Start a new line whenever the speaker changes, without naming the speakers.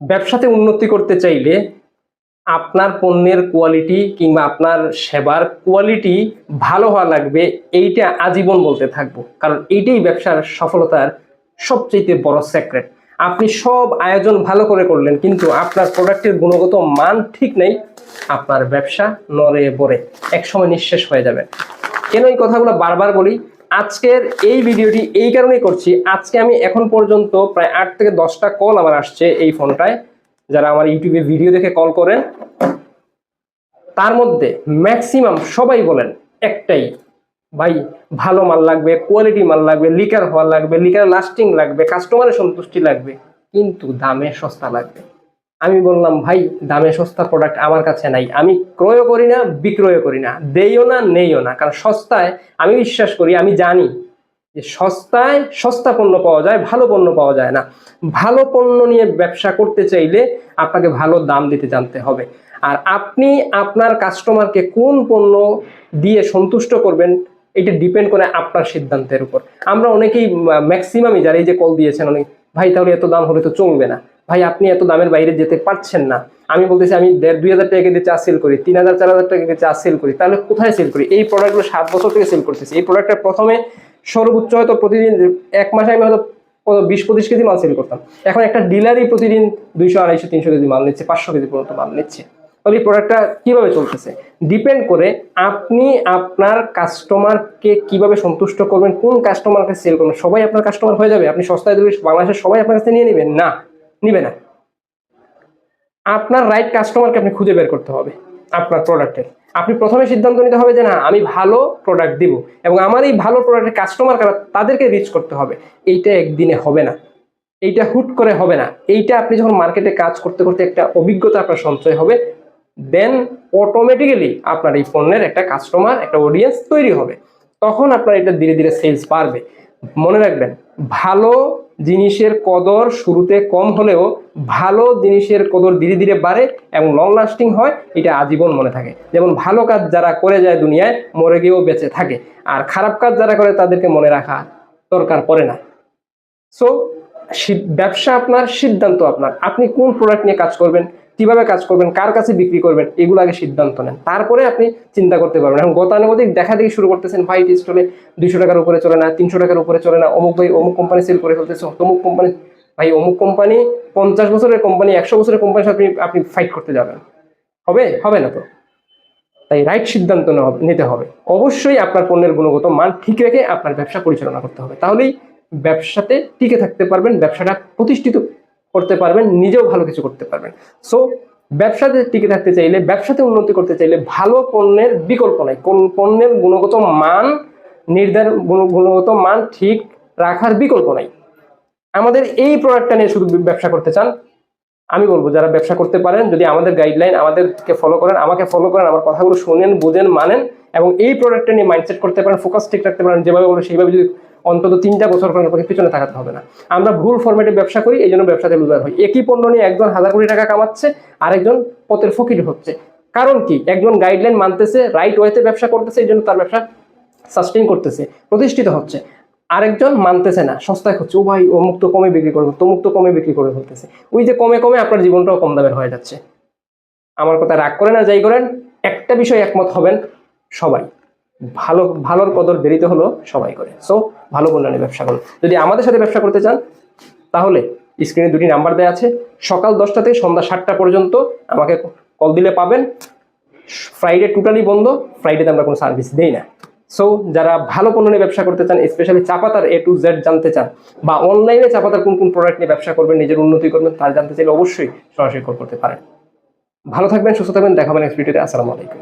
ব্যবসাতে উন্নতি করতে চাইলে আপনার পণ্যের কোয়ালিটি কিংবা আপনার সেবার কোয়ালিটি ভালো হওয়া লাগবে, এইটা আজীবন বলতে থাকব। কারণ এইটাই ব্যবসার সফলতার সবচেয়ে বড় সেক্রেট আপনি সব আয়োজন ভালো করে করলেন, কিন্তু আপনার প্রোডাক্টের গুণগত মান ঠিক নেই, আপনার ব্যবসা নড়ে বড়ে, একসময় নিঃশেষ হয়ে যাবে। কেন এই কথাগুলো বারবার বলি? আজকের এই ভিডিওটি এই কারণেই করছি। আজকে আমি এখন পর্যন্ত প্রায় আট থেকে দশটা কল আমার আসছে এই ফোনটায়। যারা আমার ইউটিউবে ভিডিও দেখে কল করেন, তার মধ্যে ম্যাক্সিমাম সবাই বলেন একটাই, ভাই, ভালো মাল লাগবে কোয়ালিটি মাল লাগবে লিকার হওয়া লাগবে লিকার লাস্টিং লাগবে কাস্টমারের সন্তুষ্টি লাগবে, কিন্তু দামে সস্তা লাগবে। আমি বললাম, ভাই, দামে সস্তা প্রোডাক্ট আমার কাছে নাই। আমি ক্রয় করি না বিক্রয় করি না। দেইও না, নেইও না। কারণ সস্তায় আমি বিশ্বাস করি, আমি জানি যে সস্তায় সস্তা পণ্য পাওয়া যায়, ভালো পণ্য পাওয়া যায় না। ভালো পণ্য নিয়ে ব্যবসা করতে চাইলে আপনাকে ভালো দাম দিতে জানতে হবে। আর আপনি আপনার কাস্টমারকে কোন পণ্য দিয়ে সন্তুষ্ট করবেন, এটা ডিপেন্ড করে আপনার সিদ্ধান্তের উপর। আমরা অনেকেই ম্যাক্সিমামই যারা এই যে কল দিয়েছেন, অনেক, ভাই, তাহলে এত দাম হলে তো চলবে না। ভাই, আপনি এত দামের বাইরে যেতে পারছেন না। আমি বলতেছি, আমি দেড় দুই হাজার টাকা দিয়ে চা সেল করি, তিন হাজার, চার হাজার টাকা দিয়ে চা সেল করি। তাহলে কোথায় সেল করি? এই প্রোডাক্টগুলো সাত বছর থেকে সেল করতেছি। এই প্রোডাক্টটা প্রথমে সর্বোচ্চ হয়তো প্রতিদিন এক মাসে আমি হয়তো বিশ, পঁচিশ কেজি মাল সেল করতাম। এখন একটা ডিলারই প্রতিদিন দুইশো, আড়াইশো, তিনশো কেজি মাল নিচ্ছে, পাঁচশো কেজি পর্যন্ত মাল নিচ্ছে। তাহলে এই প্রোডাক্টটা কীভাবে চলতেছে? ডিপেন্ড করে আপনি আপনার কাস্টমারকে কীভাবে সন্তুষ্ট করবেন, কোন কাস্টমারকে সেল করবেন, সবাই আপনার কাস্টমার হয়ে যাবে। আপনি সস্তায় দেবেন বাংলাদেশের সবাই আপনার কাছে নিয়ে নেবেন? না। নিবে না। আপনার রাইট কাস্টমারকে আপনি খুঁজে বের করতে হবে, আপনার প্রোডাক্টের আপনি প্রথমে সিদ্ধান্ত নিতে হবে যে না, আমি ভালো প্রোডাক্ট দিব এবং আমার এই ভালো প্রোডাক্টের কাস্টমার কারা, তাদেরকে রিচ করতে হবে। এইটা একদিনে হবে না। এইটা হুট করে হবে না। এইটা আপনি যখন মার্কেটে কাজ করতে করতে একটা অভিজ্ঞতা আপনার সঞ্চয় হবে দেন অটোমেটিক্যালি আপনার এই পণ্যের একটা কাস্টমার একটা অডিয়েন্স তৈরি হবে। তখন আপনার এটা ধীরে ধীরে সেলস বাড়বে। মনে রাখবেন, ভালো জিনিসের কদর শুরুতে কম হলেও ভালো জিনিসের কদর ধীরে ধীরে বাড়ে এবং লং লাস্টিং হয়, এটা আজীবন মনে থাকে। যেমন ভালো কাজ যারা করে যায় দুনিয়ায়, মরে গিয়েও বেঁচে থাকে। আর খারাপ কাজ যারা করে তাদেরকে মনে রাখা দরকার পড়ে না। সো ব্যবসা আপনার, সিদ্ধান্ত আপনার। আপনি কোন প্রোডাক্ট নিয়ে কাজ করবেন, কীভাবে কাজ করবেন, কার কাছে বিক্রি করবেন, এগুলো আগে সিদ্ধান্ত নেন। তারপরে আপনি চিন্তা করতে পারবেন। এখন গতানুগতিক দেখা দেখি শুরু করতেছেন হোয়াইট স্টলে দুইশো টাকার উপরে চলে না, তিনশো টাকার উপরে চলে না, অমুক ভাই অমুক কোম্পানি সেল করে ফেলতেছে, অমুক কোম্পানি ভাই অমুক কোম্পানি পঞ্চাশ বছরের কোম্পানি একশো বছরের কোম্পানির সাথে আপনি আপনি ফাইট করতে যাবেন। হবে? হবে না তো? তাই রাইট সিদ্ধান্ত নিতে হবে। অবশ্যই আপনার পণ্যের গুণগত মান ঠিক রেখে আপনার ব্যবসা পরিচালনা করতে হবে। তাহলেই ব্যবসাতে টিকে থাকতে পারবেন, ব্যবসাটা প্রতিষ্ঠিত করতে পারবেন, নিজেও ভালো কিছু করতে পারবেন। সো ব্যবসাতে টিকে থাকতে চাইলে, ব্যবসাতে উন্নতি করতে চাইলে ভালো পণ্যের বিকল্প নাই। কোন পণ্যের গুণগত মান নির্ধারণ গুণ- গুণগত মান ঠিক রাখার বিকল্প নাই। আমাদের এই প্রোডাক্টটা নিয়ে শুধু ব্যবসা করতে চান, আমি বলব, যারা ব্যবসা করতে পারেন, যদি আমাদের গাইডলাইন আমাদেরকে ফলো করেন, আমাকে ফলো করেন, আমার কথাগুলো শোনেন, বুঝেন, মানেন, এবং এই প্রোডাক্টটা নিয়ে মাইন্ডসেট করতে পারেন ফোকাস ঠিক রাখতে পারেন, যেভাবে বলো সেইভাবে যদি অন্তত তিনটা বছর আপনাকে পিছনে থাকাতে হবে না। আমরা ভুল ফরম্যাটে ব্যবসা করি এই জন্য ব্যবসাতে লুজার হই একই পণ্য নিয়ে একজন হাজার কোটি টাকা কামাচ্ছে, আরেকজন পথের ফকির হচ্ছে। কারণ কি? একজন গাইডলাইন মানতেছে রাইট ওয়েতে ব্যবসা করতেছে এই জন্য তার ব্যবসা সাস্টেইন করতেছে, প্রতিষ্ঠিত হচ্ছে। আরেকজন মানতেছে না, সস্তায় হচ্ছে ও ভাই অমুক তো কমে বিক্রি করবে তো মুক্ত কমে বিক্রি করে ফেলতেছে। ওই যে কমে কমে আপনার জীবনটাও কম দামের হয়ে যাচ্ছে। আমার কথা রাগ করেন আর যাই করেন, একটা বিষয় একমত হবেন সবাই। ভালো, ভালোর কদর দেরিতে হলো সবাই করে। সো ভালো বন্যানে ব্যবসা করুন। যদি আমাদের সাথে ব্যবসা করতে চান, তাহলে স্ক্রিনে দুটি নাম্বার দেওয়া আছে। সকাল দশটা থেকে সন্ধ্যা সাতটা পর্যন্ত আমাকে কল দিলে পাবেন। ফ্রাইডে টোটালি বন্ধ ফ্রাইডেতে আমরা কোনো সার্ভিস দেই না। সো যারা ভালো পণ্য নিয়ে ব্যবসা করতে চান স্পেশালি চাপাতার এ টু জেড জানতে চান, বা অনলাইনে চাপাতার কোন কোন প্রোডাক্ট নিয়ে ব্যবসা করবেন, নিজের উন্নতি করবেন, তার জানতে চাইলে অবশ্যই সরাসরি কল করতে পারেন। ভালো থাকবেন, সুস্থ থাকবেন দেখাবেন নেক্সট ভিডিওতে আসসালামু আলাইকুম।